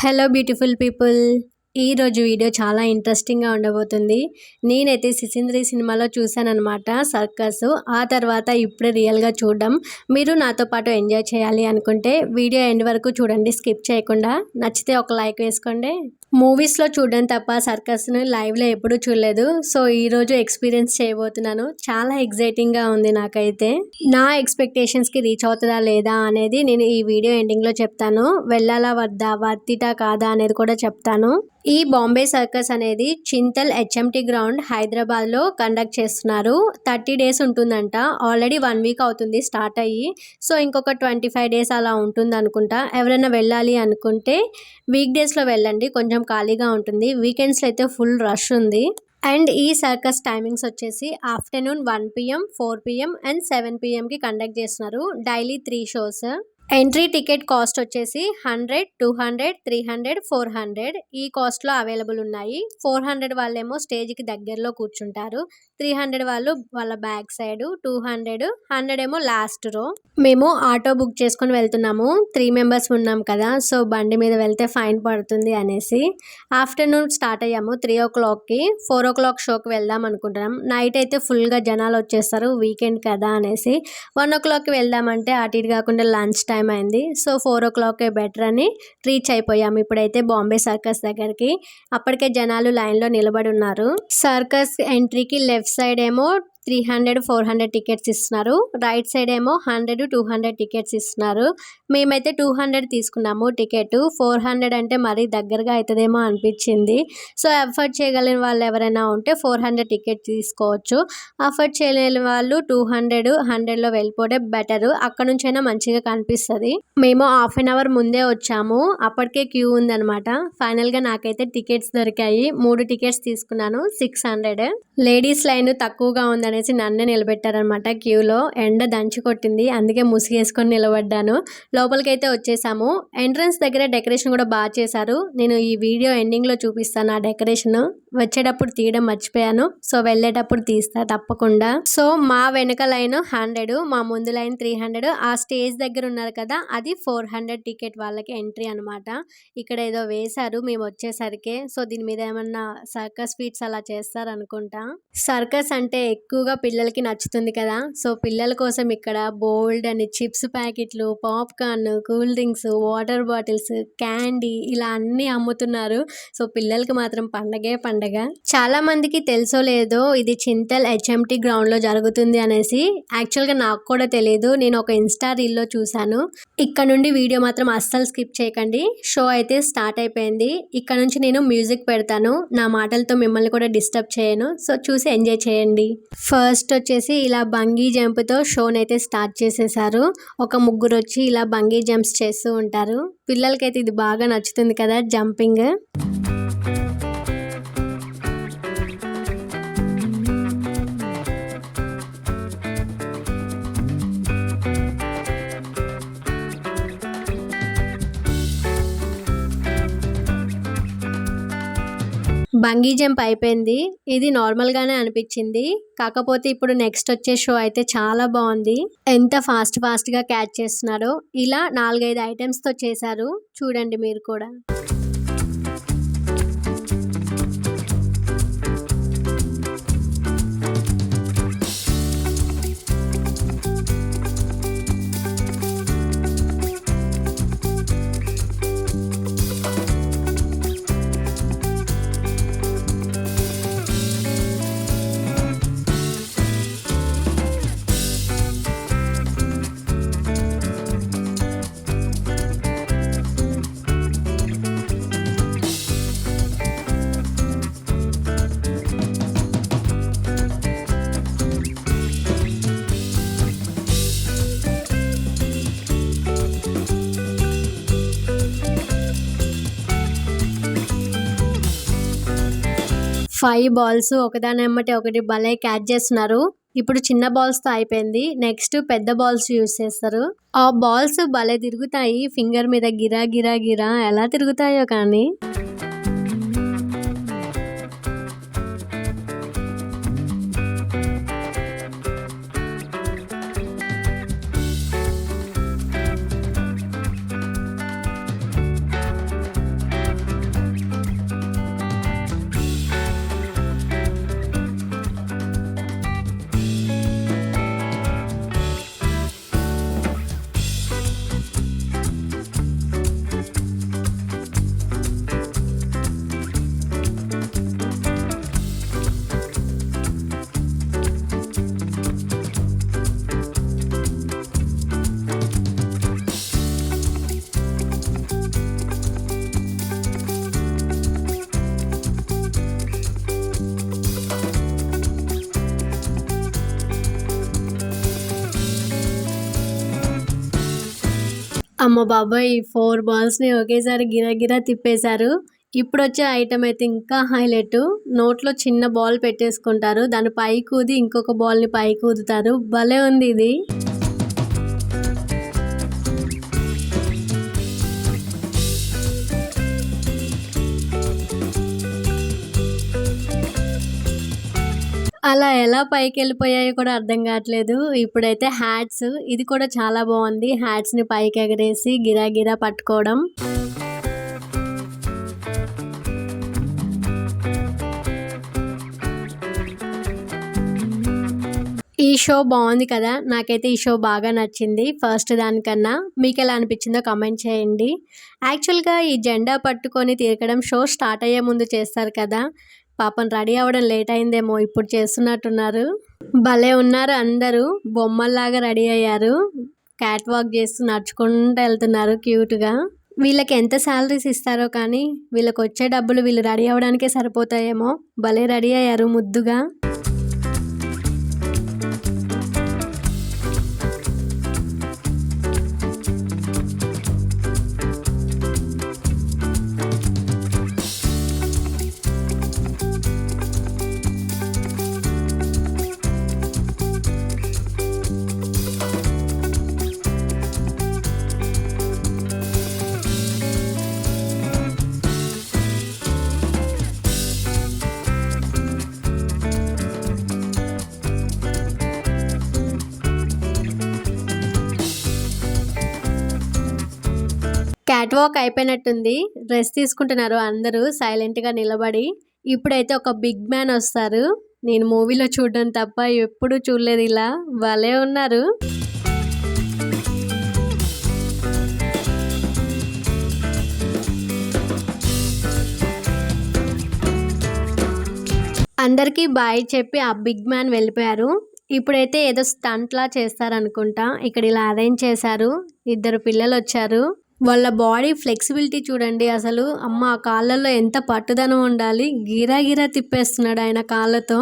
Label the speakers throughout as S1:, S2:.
S1: Hello beautiful people ఈరోజు video చాలా ఇంట్రెస్టింగ్గా ఉండబోతుంది. నేనైతే సిసింద్రి సినిమాలో చూశానన్నమాట సర్కస్. ఆ తర్వాత ఇప్పుడే రియల్గా చూడడం. మీరు నాతో పాటు ఎంజాయ్ చేయాలి అనుకుంటే వీడియో ఎండ్ వరకు చూడండి స్కిప్ చేయకుండా. నచ్చితే ఒక లైక్ వేసుకోండి. మూవీస్లో చూడడం తప్ప సర్కస్ను లైవ్లో ఎప్పుడూ చూడలేదు. సో ఈరోజు ఎక్స్పీరియన్స్ చేయబోతున్నాను. చాలా ఎగ్జైటింగ్గా ఉంది నాకైతే. నా ఎక్స్పెక్టేషన్స్కి రీచ్ అవుతుందా లేదా అనేది నేను ఈ వీడియో ఎండింగ్లో చెప్తాను. వెళ్ళాలా వద్దా వర్తిటా కాదా అనేది కూడా చెప్తాను. ఈ బాంబే సర్కస్ అనేది చింతల్ హెచ్ఎంటి గ్రౌండ్ హైదరాబాద్లో కండక్ట్ చేస్తున్నారు. థర్టీ డేస్ ఉంటుందంట. ఆల్రెడీ వన్ వీక్ అవుతుంది స్టార్ట్ అయ్యి. సో ఇంకొక ట్వంటీ ఫైవ్ డేస్ అలా ఉంటుంది అనుకుంటా ఎవరైనా వెళ్ళాలి అనుకుంటే వీక్ డేస్లో వెళ్ళండి. కొంచెం ఖాళీగా ఉంటుంది. వీకెండ్స్లో అయితే ఫుల్ రష్ ఉంది. అండ్ ఈ సర్కస్ టైమింగ్స్ వచ్చేసి afternoon one PM four PM and seven పిఎంకి conduct చేస్తున్నారు. Daily three shows entry ticket cost వచ్చేసి hundred two hundred three hundred four hundred ఈ కాస్ట్లో అవైలబుల్ ఉన్నాయి. ఫోర్ హండ్రెడ్ వాళ్ళేమో స్టేజ్కి దగ్గరలో కూర్చుంటారు. త్రీ హండ్రెడ్ వాళ్ళు వాళ్ళ back side two hundred hundred ఏమో లాస్ట్ రో. మేము ఆటో బుక్ చేసుకొని వెళ్తున్నాము. త్రీ మెంబర్స్ ఉన్నాం కదా సో బండి మీద వెళ్తే ఫైన్ పడుతుంది అనేసి. ఆఫ్టర్నూన్ స్టార్ట్ అయ్యాము త్రీ ఓ క్లాక్కి. ఫోర్ ఓ క్లాక్ షోకి వెళ్దాం అనుకుంటున్నాం. నైట్ అయితే ఫుల్గా జనాలు వచ్చేస్తారు వీకెండ్ కదా అనేసి. వన్ ఓ క్లాక్కి వెళ్దామంటే అటు ఇటు కాకుండా లంచ్ టైం అయింది. సో ఫోర్ ఓ క్లాకే బెటర్ అని రీచ్ అయిపోయాము ఇప్పుడైతే బాంబే సర్కస్ దగ్గరికి. అప్పటికే జనాలు లైన్లో నిలబడి ఉన్నారు. సర్కస్ ఎంట్రీకి లెఫ్ట్ సైడ్ ఏమో three hundred four hundred tickets ఇస్తున్నారు. రైట్ సైడ్ ఏమో హండ్రెడ్ టూ హండ్రెడ్ టికెట్స్ ఇస్తున్నారు. మేమైతే టూ హండ్రెడ్ తీసుకున్నాము టికెట్. ఫోర్ హండ్రెడ్ అంటే మరీ దగ్గరగా అవుతుందేమో అనిపించింది. సో ఎఫర్ట్ చేయగలిగిన వాళ్ళు ఎవరైనా ఉంటే ఫోర్ హండ్రెడ్ టికెట్ తీసుకోవచ్చు. అఫర్ట్ చేయలేని వాళ్ళు టూ హండ్రెడ్ హండ్రెడ్లో వెళ్ళిపోవడం బెటర్. అక్కడ నుంచైనా మంచిగా కనిపిస్తుంది. మేము హాఫ్ అన్ అవర్ ముందే వచ్చాము. అప్పటికే క్యూ ఉందనమాట ఫైనల్గా నాకైతే టికెట్స్ దొరికాయి. మూడు టికెట్స్ తీసుకున్నాను సిక్స్ హండ్రెడ్. లేడీస్ లైన్ తక్కువగా ఉందని అనేసి నన్నే నిలబెట్టారనమాట క్యూలో. ఎండ దంచి కొట్టింది. అందుకే ముసిగేసుకొని నిలబడ్డాను. లోపలికైతే వచ్చేసాము. ఎంట్రన్స్ దగ్గర డెకరేషన్ కూడా బాగా చేశారు. నేను ఈ వీడియో ఎండింగ్లో చూపిస్తాను ఆ డెకరేషన్. వచ్చేటప్పుడు తీయడం మర్చిపోయాను. సో వెళ్ళేటప్పుడు తీస్తా తప్పకుండా. సో మా వెనక లైన్ హండ్రెడ్ మా ముందు లైన్ త్రీ హండ్రెడ్. ఆ స్టేజ్ దగ్గర ఉన్నారు కదా అది ఫోర్ హండ్రెడ్ టికెట్ వాళ్ళకి ఎంట్రీ అనమాట ఇక్కడ ఏదో వేశారు మేము వచ్చేసరికి. సో దీని మీద ఏమన్నా సర్కస్ స్వీట్స్ అలా చేస్తారు అనుకుంటా సర్కస్ అంటే ఎక్కువ ఎక్కువగా పిల్లలకి నచ్చుతుంది కదా. సో పిల్లల కోసం ఇక్కడ బోల్డ్ అని చిప్స్ ప్యాకెట్లు popcorn cool drinks water bottles candy ఇలా అన్నీ అమ్ముతున్నారు. సో పిల్లలకి మాత్రం పండగే పండగ. చాలా మందికి తెలుసో లేదో ఇది చింతల్ హెచ్ఎంటీ గ్రౌండ్లో జరుగుతుంది అనేసి. యాక్చువల్గా నాకు కూడా తెలియదు నేను ఒక ఇన్స్టా రీల్లో చూశాను. ఇక్కడ నుండి వీడియో మాత్రం అస్సలు స్కిప్ చేయకండి. షో అయితే స్టార్ట్ అయిపోయింది. ఇక్కడ నుంచి నేను మ్యూజిక్ పెడతాను. నా మాటలతో మిమ్మల్ని కూడా డిస్టర్బ్ చేయను. సో చూసి ఎంజాయ్ చేయండి. ఫస్ట్ వచ్చేసి ఇలా బంగీ జంప్తో షోని అయితే స్టార్ట్ చేసేసారు. ఒక ముగ్గురు వచ్చి ఇలా బంగీ జంప్స్ చేస్తూ ఉంటారు. పిల్లలకైతే ఇది బాగా నచ్చుతుంది కదా జంపింగ్. బంగీ జంప్ అయిపోయింది. ఇది నార్మల్గానే అనిపించింది. కాకపోతే ఇప్పుడు నెక్స్ట్ వచ్చే షో అయితే చాలా బాగుంది. ఎంత ఫాస్ట్ ఫాస్ట్గా క్యాచ్ చేస్తున్నారో. ఇలా నాలుగైదు ఐటమ్స్తో చేశారు. చూడండి మీరు కూడా. ఫైవ్ బాల్స్ ఒకదాని ఎమ్మటి ఒకటి భలే క్యాచ్ చేస్తున్నారు. ఇప్పుడు చిన్న బాల్స్తో అయిపోయింది. నెక్స్ట్ పెద్ద బాల్స్ యూస్ చేస్తారు. ఆ బాల్స్ భలే తిరుగుతాయి. ఫింగర్ మీద గిరా గిరా గిరా. ఎలా తిరుగుతాయో కానీ. అమ్మ బాబాయ్ ఫోర్ ఫోర్ బాల్స్ని ఒకేసారి గిరగిరా తిప్పేశారు. ఇప్పుడు వచ్చే ఐటమ్ అయితే ఇంకా హైలైట్ నోట్లో చిన్న బాల్ పెట్టేసుకుంటారు. దాని పై కూది ఇంకొక బాల్ని పై కూదుతారు భలే ఉంది ఇది. అలా ఎలా పైకి వెళ్ళిపోయాయో కూడా అర్థం కావట్లేదు. ఇప్పుడైతే హ్యాట్స్ ఇది కూడా చాలా బాగుంది. హ్యాట్స్ని పైకి ఎగరేసి గిరా గిరా పట్టుకోవడం. ఈ షో బాగుంది కదా. నాకైతే ఈ షో బాగా నచ్చింది. ఫస్ట్ దానికన్నా మీకు ఎలా అనిపించిందో కమెంట్ చేయండి. యాక్చువల్గా ఈ జెండా పట్టుకొని తిరగడం షో స్టార్ట్ అయ్యే ముందు చేస్తారు కదా. పాపం రెడీ అవ్వడం లేట్ అయిందేమో ఇప్పుడు చేస్తున్నట్టున్నారు. భలే ఉన్నారు అందరూ. బొమ్మల్లాగా రెడీ అయ్యారు. క్యాట్ వాక్ చేస్తూ నడుచుకుంటూ వెళ్తున్నారు క్యూట్గా. వీళ్ళకి ఎంత శాలరీస్ ఇస్తారో కానీ వీళ్ళకి వచ్చే డబ్బులు వీళ్ళు రెడీ అవ్వడానికే సరిపోతాయేమో. భలే రెడీ అయ్యారు ముద్దుగా. క్యాట్ వాక్ అయిపోయినట్టుంది. డ్రెస్ తీసుకుంటున్నారు అందరూ సైలెంట్గా నిలబడి. ఇప్పుడైతే ఒక బిగ్ మ్యాన్ వస్తారు. నేను మూవీలో చూడడం తప్ప ఎప్పుడు చూడలేదు ఇలా. భలే ఉన్నారు. అందరికీ బాయ్ చెప్పి ఆ బిగ్ మ్యాన్ వెళ్ళిపోయారు. ఇప్పుడైతే ఏదో స్టంట్లా చేస్తారనుకుంటా. ఇక్కడ ఇలా అరేంజ్ చేశారు. ఇద్దరు పిల్లలు వచ్చారు. వాళ్ళ బాడీ ఫ్లెక్సిబిలిటీ చూడండి అసలు. అమ్మ ఆ కాళ్ళల్లో ఎంత పట్టుదనం ఉండాలి. గిరా గిరా తిప్పేస్తున్నాడు ఆయన కాళ్ళతో.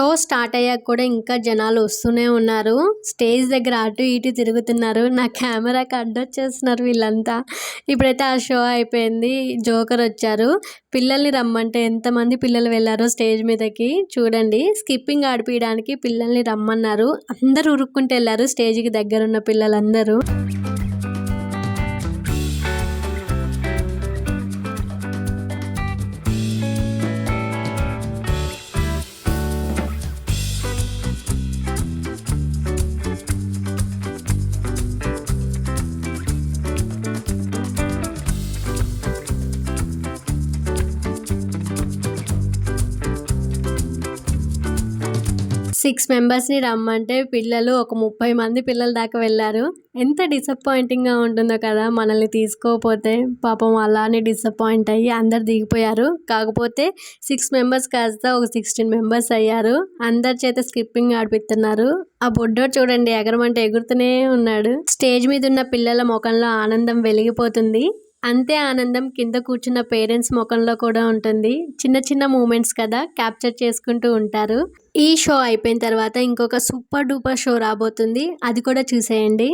S1: షో స్టార్ట్ అయ్యాక కూడా ఇంకా జనాలు వస్తూనే ఉన్నారు. స్టేజ్ దగ్గర అటు ఇటు తిరుగుతున్నారు. నా కెమెరాకి అడ్డొచ్చేస్తున్నారు వీళ్ళంతా. ఇప్పుడైతే ఆ షో అయిపోయింది. జోకర్ వచ్చారు. పిల్లల్ని రమ్మంటే ఎంతమంది పిల్లలు వెళ్ళారో స్టేజ్ మీదకి చూడండి. స్కిప్పింగ్ ఆడిపించడానికి పిల్లల్ని రమ్మన్నారు. అందరూ ఉరుక్కుంటూ వెళ్ళారు స్టేజ్కి దగ్గర ఉన్న పిల్లలందరూ. సిక్స్ మెంబర్స్ని రమ్మంటే పిల్లలు ఒక ముప్పై మంది పిల్లల దాకా వెళ్ళారు. ఎంత డిసప్పాయింటింగ్గా ఉంటుందో కదా మనల్ని తీసుకోకపోతే. పాపం అలానే డిసప్పాయింట్ అయ్యి అందరు దిగిపోయారు. కాకపోతే సిక్స్ మెంబర్స్ కాస్త ఒక సిక్స్టీన్ మెంబర్స్ అయ్యారు. అందరి చేత స్కిప్పింగ్ ఆడిపిస్తున్నారు. ఆ బొడ్డోడు చూడండి ఎగరమంటే ఎగురుతూనే ఉన్నాడు. స్టేజ్ మీద ఉన్న పిల్లల ముఖంలో ఆనందం వెలిగిపోతుంది. అంతే ఆనందం కింద కూర్చున్న పేరెంట్స్ ముఖంలో కూడా ఉంటుంది. చిన్న చిన్న మూమెంట్స్ కదా క్యాప్చర్ చేసుకుంటూ ఉంటారు. ఈ షో అయిపోయిన తర్వాత ఇంకొక సూపర్ డూపర్ షో రాబోతుంది. అది కూడా చూసేయండి.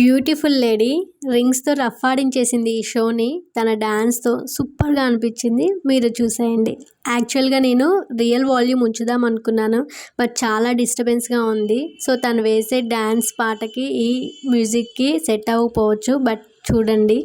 S1: బ్యూటిఫుల్ లేడీ రింగ్స్తో రఫ్ ఆడించేసింది ఈ షోని. తన డ్యాన్స్తో సూపర్గా అనిపించింది. మీరు చూసేయండి. యాక్చువల్గా నేను రియల్ వాల్యూమ్ ఉంచుదాం అనుకున్నాను బట్ చాలా డిస్టర్బెన్స్గా ఉంది. సో తను వేసే డ్యాన్స్ పాటకి ఈ మ్యూజిక్కి సెట్ అవ్వకపోవచ్చు బట్ చూడండి.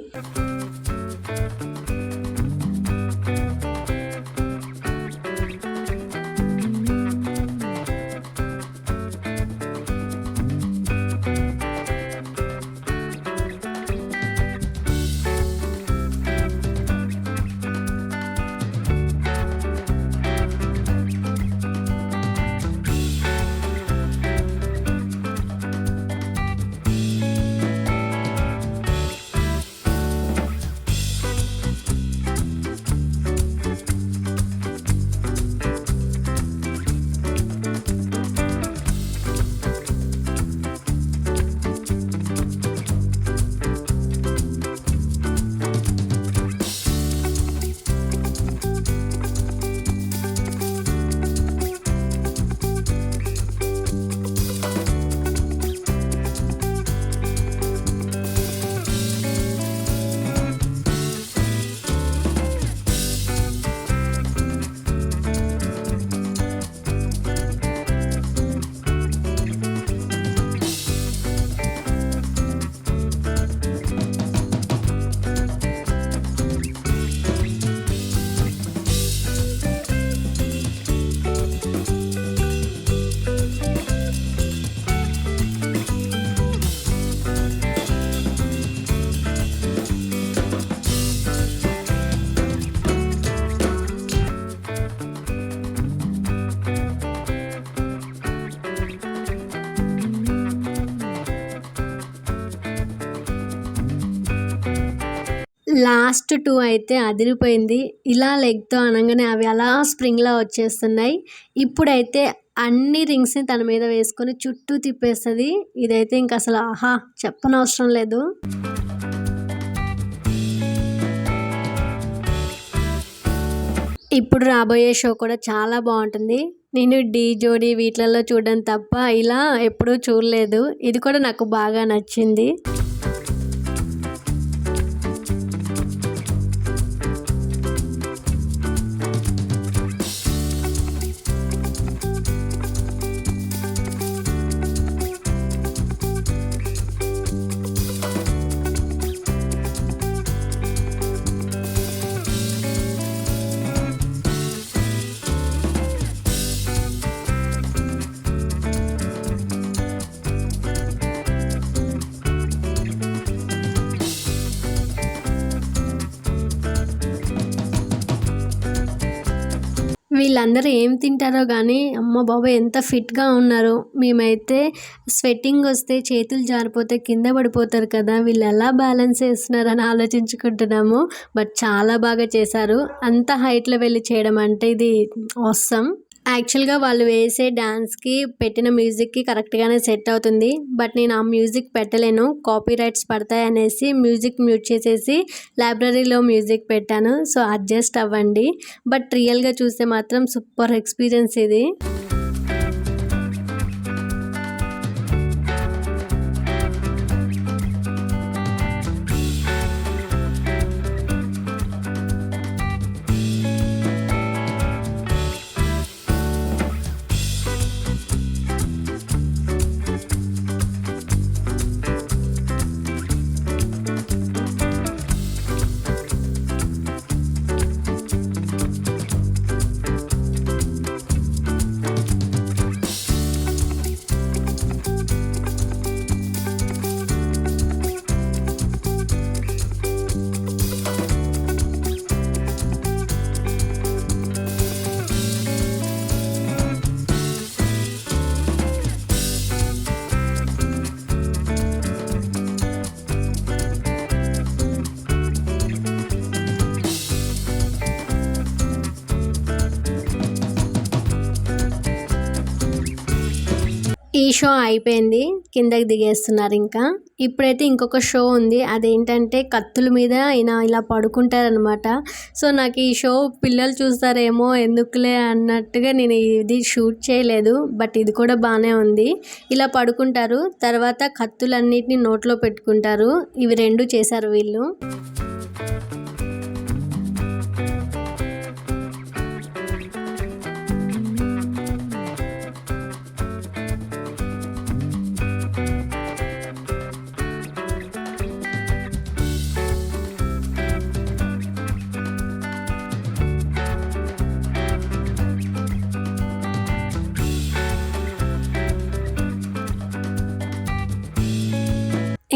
S1: లాస్ట్ టూ అయితే అదిరిపోయింది. ఇలా లెగ్తో అనగానే అవి అలా స్ప్రింగ్లా వచ్చేస్తున్నాయి. ఇప్పుడైతే అన్ని రింగ్స్ని తన మీద వేసుకొని చుట్టూ తిప్పేస్తుంది. ఇదైతే ఇంక అసలు ఆహా! చెప్పనవసరం లేదు. ఇప్పుడు రాబోయే షో కూడా చాలా బాగుంటుంది. నేను డీ జోడీ వీటిలలో చూడడం తప్ప ఇలా ఎప్పుడూ చూడలేదు. ఇది కూడా నాకు బాగా నచ్చింది. వీళ్ళందరూ ఏం తింటారో కానీ అమ్మ బాబాయ్ ఎంత ఫిట్గా ఉన్నారో. మేమైతే స్వెట్టింగ్ వస్తే చేతులు జారిపోతే కింద పడిపోతారు కదా వీళ్ళు ఎలా బ్యాలెన్స్ చేస్తున్నారని ఆలోచించుకుంటున్నాము. బట్ చాలా బాగా చేశారు. అంత హైట్లో వెళ్ళి చేయడం అంటే ఇది అవసరం యాక్చువల్గా వాళ్ళు వేసే డ్యాన్స్కి పెట్టిన మ్యూజిక్కి కరెక్ట్గానే సెట్ అవుతుంది. బట్ నేను ఆ మ్యూజిక్ పెట్టలేను. కాపీ రైట్స్ పడతాయి అనేసి మ్యూజిక్ మ్యూట్ చేసేసి లైబ్రరీలో మ్యూజిక్ పెట్టాను. సో అడ్జస్ట్ అవ్వండి. బట్ రియల్గా చూస్తే మాత్రం సూపర్ ఎక్స్పీరియన్స్ ఇది. ఈ షో అయిపోయింది. కిందకి దిగేస్తున్నారు ఇంకా. ఇప్పుడైతే ఇంకొక షో ఉంది. అదేంటంటే కత్తుల మీద ఈయన ఇలా పడుకుంటారనమాట సో నాకు ఈ షో పిల్లలు చూస్తారేమో ఎందుకులే అన్నట్టుగా నేను ఇది షూట్ చేయలేదు. బట్ ఇది కూడా బాగానే ఉంది. ఇలా పడుకుంటారు. తర్వాత కత్తులన్నిటిని నోట్లో పెట్టుకుంటారు. ఇవి రెండు చేశారు వీళ్ళు.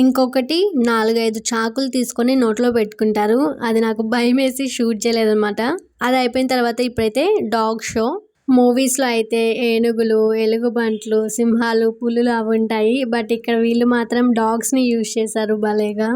S1: ఇంకొకటి నాలుగైదు చాకులు తీసుకొని నోట్లో పెట్టుకుంటారు. అది నాకు భయం వేసి షూట్ చేయలేదన్నమాట. అది అయిపోయిన తర్వాత ఇప్పుడైతే డాగ్ షో. మూవీస్లో అయితే ఏనుగులు ఎలుగుబంట్లు సింహాలు పులులు అవి ఉంటాయి. బట్ ఇక్కడ వీళ్ళు మాత్రం డాగ్స్ని యూజ్ చేశారు భలేగా.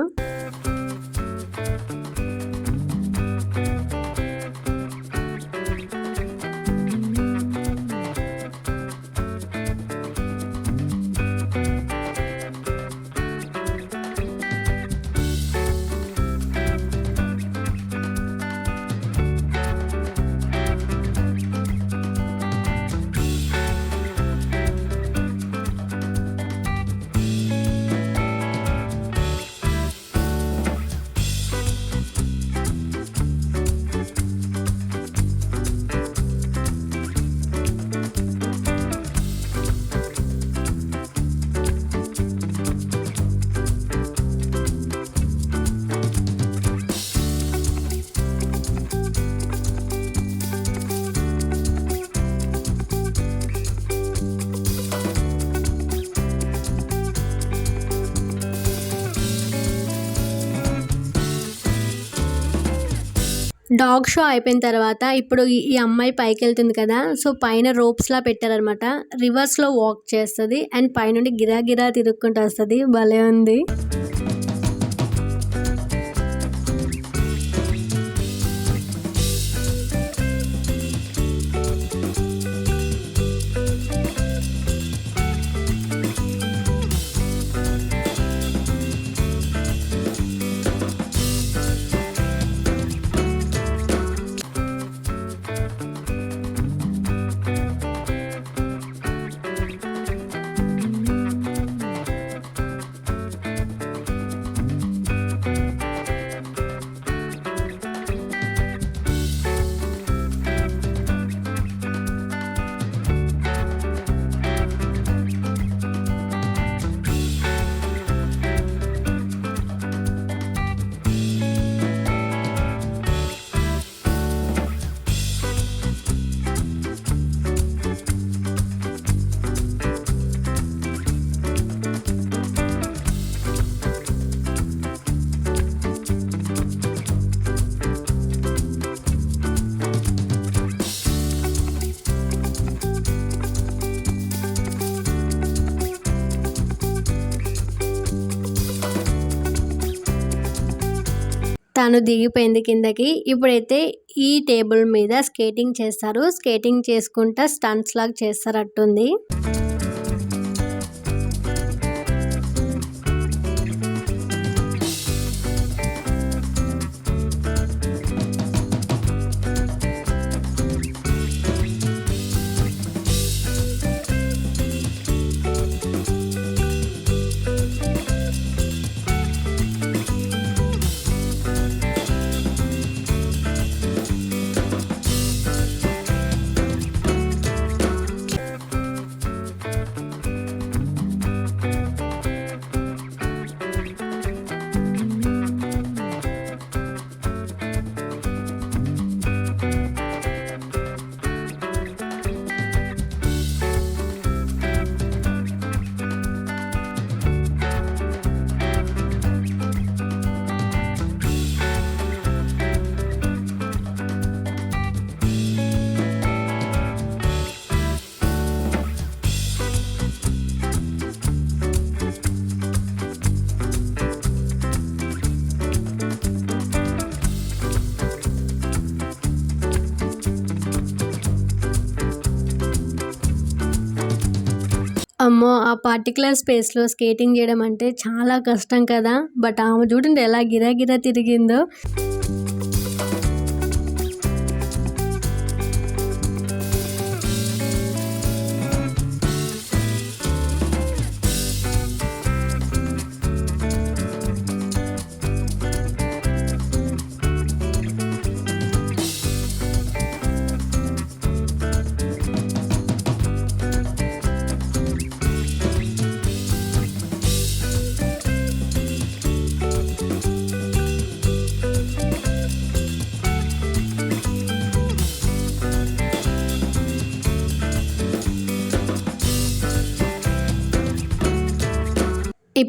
S1: డాగ్ షో అయిపోయిన తర్వాత ఇప్పుడు ఈ అమ్మాయి పైకి వెళ్తుంది కదా సో పైన రోప్స్లా పెట్టారనమాట రివర్స్లో వాక్ చేస్తుంది అండ్ పైనుండి గిరా గిరా తిరుక్కుంటూ వస్తుంది. భలే ఉంది. తను దిగిపోయింది కిందకి. ఇప్పుడైతే ఈ టేబుల్ మీద స్కేటింగ్ చేస్తారు. స్కేటింగ్ చేసుకుంటా స్టంట్స్ లాగా చేస్తారట్టుంది. అమ్మో! ఆ పర్టికులర్ స్పేస్‌లో స్కేటింగ్ చేయడం అంటే చాలా కష్టం కదా! బట్ ఆమె చూడండి ఎలా గిరా గిరా తిరిగిందో.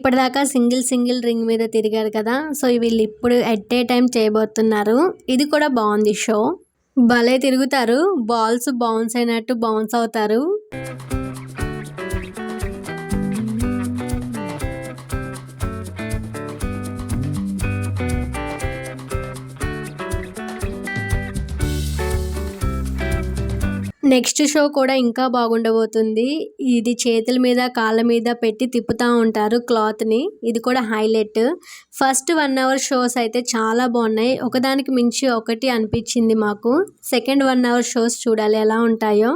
S1: ఇప్పటిదాకా సింగిల్ సింగిల్ రింగ్ మీద తిరిగారు కదా సో వీళ్ళు ఇప్పుడు ఎట్ ఏ టైం చేయబోతున్నారు. ఇది కూడా బాగుంది షో. భలే తిరుగుతారు. బాల్స్ బౌన్స్ అయినట్టు బౌన్స్ అవుతారు. నెక్స్ట్ షో కూడా ఇంకా బాగుండబోతుంది. ఇది చేతుల మీద కాళ్ళ మీద పెట్టి తిప్పుతూ ఉంటారు క్లాత్ని ఇది కూడా highlight. First one hour shows అయితే చాలా బాగున్నాయి. ఒకదానికి మించి ఒకటి అనిపించింది మాకు. సెకండ్ వన్ అవర్ షోస్ చూడాలి ఎలా ఉంటాయో.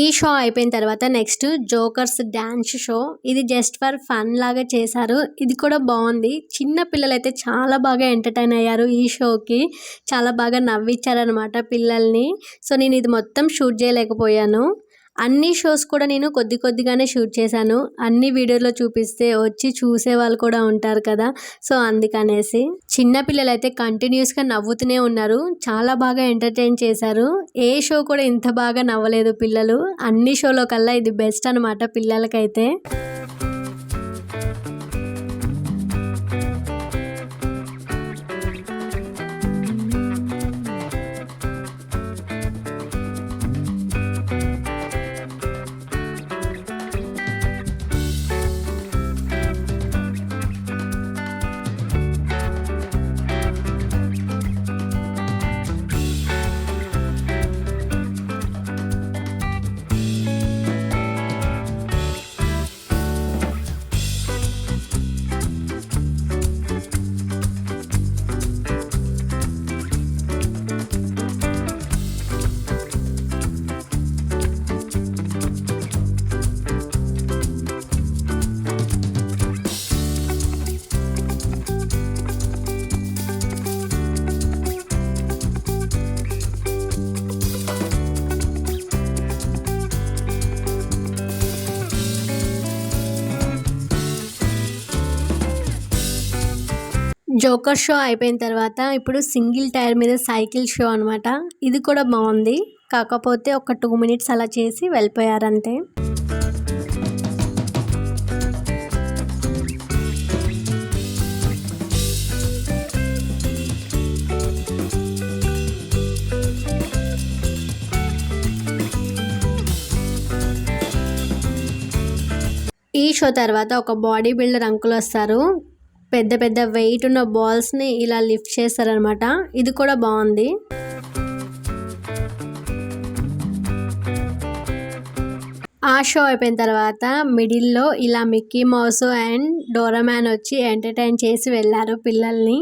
S1: ఈ షో అయిపోయిన తర్వాత నెక్స్ట్ జోకర్స్ డ్యాన్స్ షో. ఇది జస్ట్ ఫర్ ఫన్ లాగా చేశారు. ఇది కూడా బాగుంది. చిన్న పిల్లలు అయితే చాలా బాగా ఎంటర్టైన్ అయ్యారు ఈ షోకి. చాలా బాగా నవ్వించారనమాట పిల్లల్ని. సో నేను ఇది మొత్తం షూట్ చేయలేకపోయాను. అన్ని షోస్ కూడా నేను కొద్ది కొద్దిగానే షూట్ చేశాను. అన్ని వీడియోలో చూపిస్తే వచ్చి చూసే వాళ్ళు కూడా ఉంటారు కదా. సో అందుకనేసి చిన్నపిల్లలు అయితే కంటిన్యూస్గా నవ్వుతూనే ఉన్నారు. చాలా బాగా ఎంటర్టైన్ చేశారు. ఏ షో కూడా ఇంత బాగా నవ్వలేదు పిల్లలు. అన్ని షోలో కల్లా ఇది బెస్ట్ అనమాట పిల్లలకైతే. జోకర్ షో అయిపోయిన తర్వాత ఇప్పుడు సింగిల్ టైర్ మీద సైకిల్ షో అనమాట ఇది కూడా బాగుంది. కాకపోతే ఒక టూ మినిట్స్ అలా చేసి వెళ్ళిపోయారంతే. ఈ షో తర్వాత ఒక బాడీ బిల్డర్ అంకుల్ వస్తారు. పెద్ద పెద్ద వెయిట్ ఉన్న బాల్స్ని ఇలా లిఫ్ట్ చేస్తారనమాట ఇది కూడా బాగుంది. ఆ షో అయిపోయిన తర్వాత మిడిల్లో ఇలా మిక్కీ మౌస్ అండ్ డోరామ్యాన్ వచ్చి ఎంటర్టైన్ చేసి వెళ్ళారు పిల్లల్ని.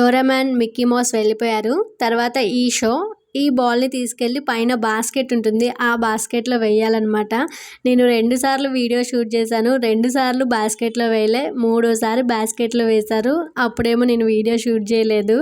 S1: డోరామాన్ మిక్కీ మౌస్ వెళ్ళిపోయారు. తర్వాత ఈ షో ఈ బాల్ని తీసుకెళ్ళి పైన బాస్కెట్ ఉంటుంది. ఆ బాస్కెట్లో వేయాలన్నమాట నేను రెండు సార్లు వీడియో షూట్ చేశాను. రెండు సార్లు బాస్కెట్లో వేయలే. మూడోసారి బాస్కెట్లో వేశారు. అప్పుడేమో నేను వీడియో షూట్ చేయలేదు.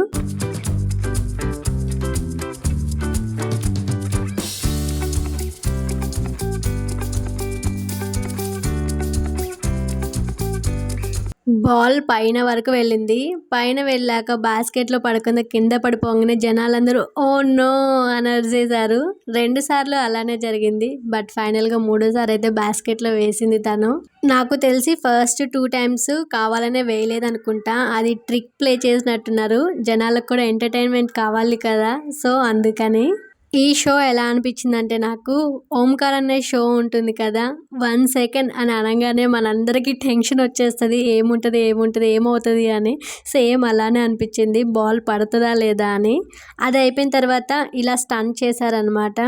S1: బాల్ పైన వరకు వెళ్ళింది. పైన వెళ్ళాక బాస్కెట్లో పడకుండా కింద పడిపోగానే జనాలందరూ ఓ నో అని అరిచేశారు. రెండు సార్లు అలానే జరిగింది. బట్ ఫైనల్గా మూడోసారి అయితే బాస్కెట్లో వేసింది తను. నాకు తెలిసి ఫస్ట్ టూ టైమ్స్ కావాలనే వేయలేదనుకుంటా. అది ట్రిక్ ప్లే చేసినట్టున్నారు. జనాలకు కూడా ఎంటర్టైన్మెంట్ కావాలి కదా. సో అందుకని. ఈ షో ఎలా అనిపించిందంటే నాకు ఓంకార్ అనే షో ఉంటుంది కదా వన్ సెకండ్ అని అనగానే మనందరికీ టెన్షన్ వచ్చేస్తుంది ఏముంటుంది ఏముంటుంది ఏమవుతుంది అని. సేమ్ అలానే అనిపించింది. బాల్ పడుతుందా లేదా అని. అది అయిపోయిన తర్వాత ఇలా స్టన్ చేశారనమాట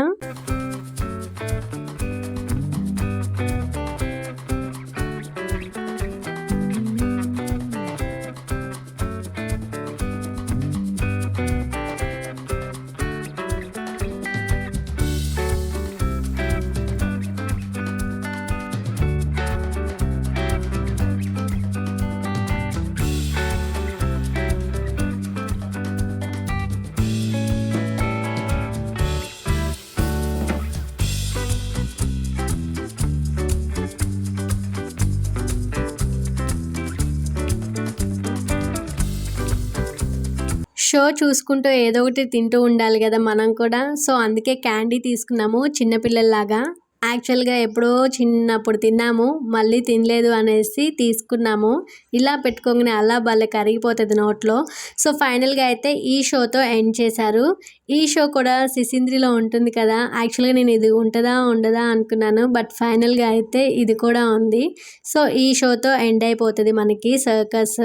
S1: చూసుకుంటూ ఏదో ఒకటి తింటూ ఉండాలి కదా మనం కూడా. సో అందుకే క్యాండీ తీసుకున్నాము చిన్నపిల్లల్లాగా యాక్చువల్గా ఎప్పుడో చిన్నప్పుడు తిన్నాము మళ్ళీ తినలేదు అనేసి తీసుకున్నాము. ఇలా పెట్టుకోగానే అలా భలే కరిగిపోతుంది నోట్లో. సో ఫైనల్గా అయితే ఈ షోతో ఎండ్ చేశారు. ఈ షో కూడా సిసింద్రిలో ఉంటుంది కదా. యాక్చువల్గా నేను ఇది ఉంటుందా ఉండదా అనుకున్నాను బట్ ఫైనల్గా అయితే ఇది కూడా ఉంది. సో ఈ షోతో ఎండ్ అయిపోతుంది మనకి సర్కస్.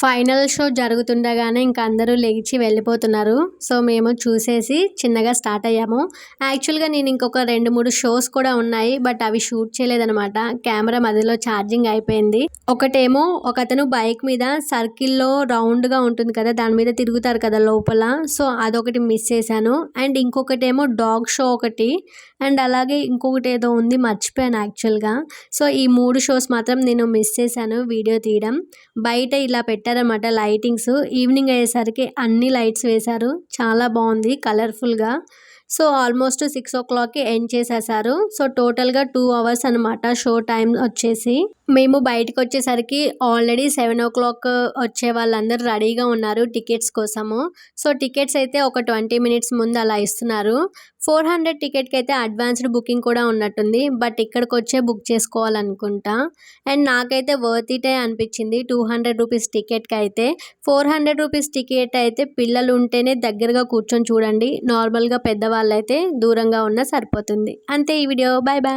S1: ఫైనల్ షో జరుగుతుండగానే ఇంకా అందరూ లేచి వెళ్ళిపోతున్నారు. సో మేము చూసేసి చిన్నగా స్టార్ట్ అయ్యాము. యాక్చువల్గా నేను ఇంకొక రెండు మూడు షోస్ కూడా ఉన్నాయి బట్ అవి షూట్ చేయలేదనమాట కెమెరా మధ్యలో ఛార్జింగ్ అయిపోయింది. ఒకటేమో ఒక అతను బైక్ మీద సర్కిల్లో రౌండ్గా ఉంటుంది కదా దాని మీద తిరుగుతారు కదా లోపల. సో అదొకటి మిస్ చేశాను. అండ్ ఇంకొకటేమో డాగ్ షో ఒకటి. అండ్ అలాగే ఇంకొకటి ఏదో ఉంది మర్చిపోయాను యాక్చువల్గా. సో ఈ మూడు షోస్ మాత్రం నేను మిస్ చేశాను వీడియో తీయడం. బయట ఇలా పెట్టారన్నమాట లైటింగ్స్ ఈవినింగ్ అయ్యేసరికి అన్ని లైట్స్ వేశారు. చాలా బాగుంది కలర్ఫుల్గా సో ఆల్మోస్ట్ సిక్స్ ఓ క్లాక్కి ఎండ్ చేసేసారు. సో టోటల్గా టూ అవర్స్ అనమాట షో టైం వచ్చేసి. మేము బయటకు వచ్చేసరికి ఆల్రెడీ సెవెన్ ఓ క్లాక్ వచ్చే వాళ్ళందరూ రెడీగా ఉన్నారు టికెట్స్ కోసము. సో టికెట్స్ అయితే ఒక ట్వంటీ మినిట్స్ ముందు అలా ఇస్తున్నారు. ఫోర్ హండ్రెడ్ టికెట్కి అయితే అడ్వాన్స్డ్ బుకింగ్ కూడా ఉన్నట్టుంది. బట్ ఇక్కడికి వచ్చే బుక్ చేసుకోవాలనుకుంటా. అండ్ నాకైతే వర్త్ ఇటే అనిపించింది. టూ హండ్రెడ్ రూపీస్ టికెట్కి అయితే ఫోర్ హండ్రెడ్ రూపీస్ టికెట్ అయితే పిల్లలు ఉంటేనే దగ్గరగా కూర్చొని చూడండి. నార్మల్గా పెద్దవాళ్ళు అయితే దూరంగా ఉన్నా సరిపోతుంది. అంతే ఈ వీడియో. Bye bye